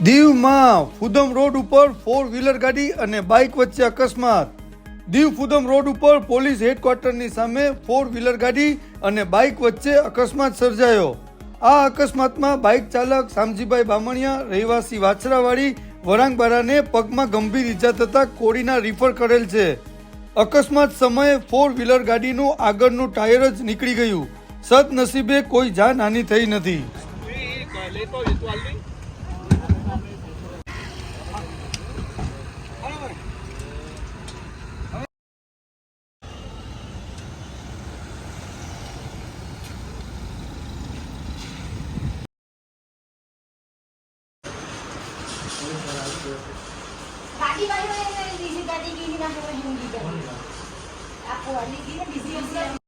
દીવમાં ફુદમ રોડ ઉપર four wheeler ગાડી અને બાઇક વચ્ચે અકસ્માત. દીવ ફુદમ રોડ ઉપર પોલીસ હેડક્વાર્ટરની સામે ફોર વ્હીલર ગાડી અને બાઇક વચ્ચે અકસ્માત સર્જાયો. આ અકસ્માતમાં બાઇક ચાલક શામજીભાઈ બામણિયા, રહેવાસી વાછરાવાડી, વરાંગબારાને પગમાં ગંભીર ઈજા થતા કોડીના રિફર કરેલ છે. અકસ્માત સમયે ફોર વ્હીલર ગાડીનું આગળનું ટાયર જ નીકળી ગયું. સદનસીબે કોઈ જાનહાનિ થઈ નથી. दादी बारी में हिंदी दादी की ना हिंदी का आपको वाली की ना बिजी हो